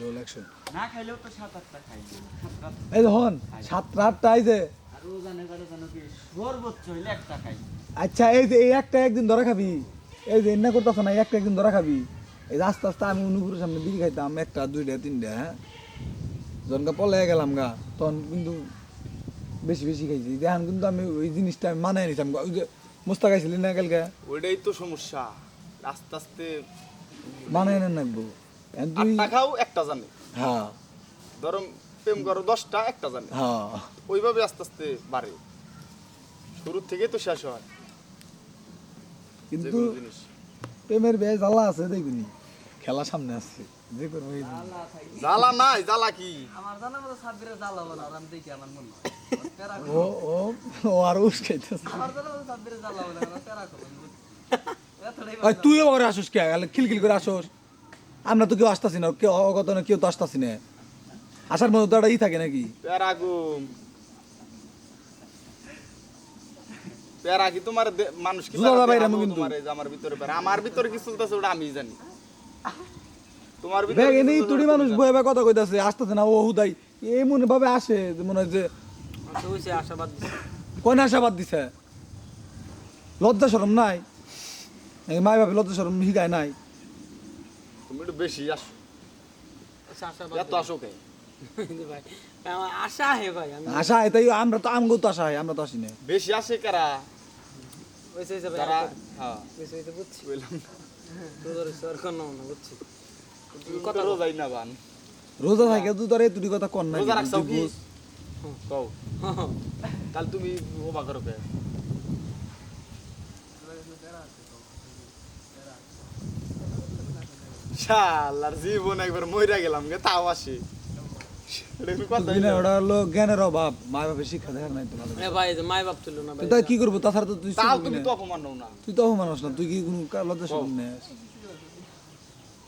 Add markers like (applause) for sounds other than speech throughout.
Role একশো না খাইলেও তো সাত আটটা খাই এই দেখুন সাতটা আটটা এই যে। আচ্ছা এই যে এই একটা একদিন ধরা খাবি। এই যে এন্না করতেছ না একটা একদিন ধরা খাবি। এই যে আস্তে আস্তে আমি অনুপুরের সামনে বিড়ি খাইতাম একটা দুইটা তিনটা হ্যাঁ? যখন পলে গেলাম গা তখন কিন্তু বেশি বেশি খাইছি। দেখেন কিন্তু আমি ওই জিনিসটা আমি মানায় নিতাম ওই যে মোস্তা খাইছিলি না কালকে? ওইটাই তো সমস্যা। আস্তে আস্তে মানায় নেন নাকবো একটা জানে। হ্যাঁ। ধরো প্রেম করো দশটা একটা জানে। হ্যাঁ। ওইভাবে আস্তে আস্তে বাড়ে। থেকে তো শেষ হয়। কিন্তু প্রেমের জ্বালা আছে দেখুনি। খেলা সামনে আসছে যে কোনো জ্বালা নাই জ্বালা কি? আমার জানা মতো সাব্বিরে জ্বালাবো না আমি দেখি আমার মনে ও ও ও আর উস্কাইতেছে। আমার জানা মতো সাব্বিরে প্যারা করব (laughs) ওই তুইও করে আসোস কে? খিলখিল করে আসোস। আমরা তো কেউ আসতাছি না কেউ অগত না কেউ তো আসতাছি না। আসার মধ্যে তো একটা ই থাকে নাকি? প্যারাগুম। প্যারা কি তোমার মানুষ কি। তোমার আমার ভিতরে আমার ভিতরে কি চলতেছে ওটা আমি জানি। তোমার ভিতরে দেখ এনেই চলতেছে তুড়ি মানুষ বয়ে বয়ে কথা কইতাছে আসতেছে না ও হুদাই মনে ভাবে আসে যে মনে হয় যে আশাবাদ কোন আশাবাদ দিছে? লজ্জা শরম নাই? এই মাই বাপে লজ্জা শরম শিখায় নাই। তুমি একটু বেশি আসো। আশাবাদ এত আসো কে? আশা হে ভাই আশা এটাই আমরা তো আমগো তো আশা হয় আমরা তো আসি না বেশি আসে কারা? ভাই হ্যাঁ। বুঝছি। বললাম না। তোদের সরকার নাও না বুঝছি। তুমি কথা রোজাই না বান। রোজা থাকে তুই তোর এই তুই কথা কর না রোজা রাখছাও কি। কও। কাল তুমি ওবা করো কে? শালার জীবন একবার মইরা গেলাম গে তাও আসে। এটা কথা না। ওটা হলো জ্ঞানের অভাব মা বাপের শিক্ষা দেখার নাই তো ভাই যে বাপ না তাই কি করব? তাছাড়া তো তুই তাও তুমি না। তো অপমান না। তুই তো মানুষ না তুই কি কোনো লজ্জা শরম নেই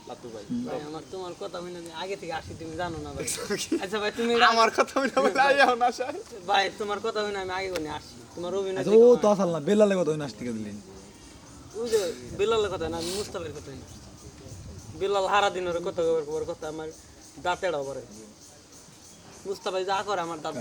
লাতু ভাই ভাই আমার তোমার কথা আগে থেকে আসি তুমি জানো না ভাই। (laughs) আচ্ছা ভাই তুমি আমার কথা মনে বলে আইও না ভাই তোমার কথা আমি আগে কোনে আসি। তোমার অভিনয় আচ্ছা দেখে ও আমার- তো আসল না বেলালে কথা ওই যে বিলালের কথা না আমি মুস্তাফের কথা না বিলাল হারা দিনের কথা কথা আমার দাঁতেড়া বুঝতে পারি যা করে আমার দাঁত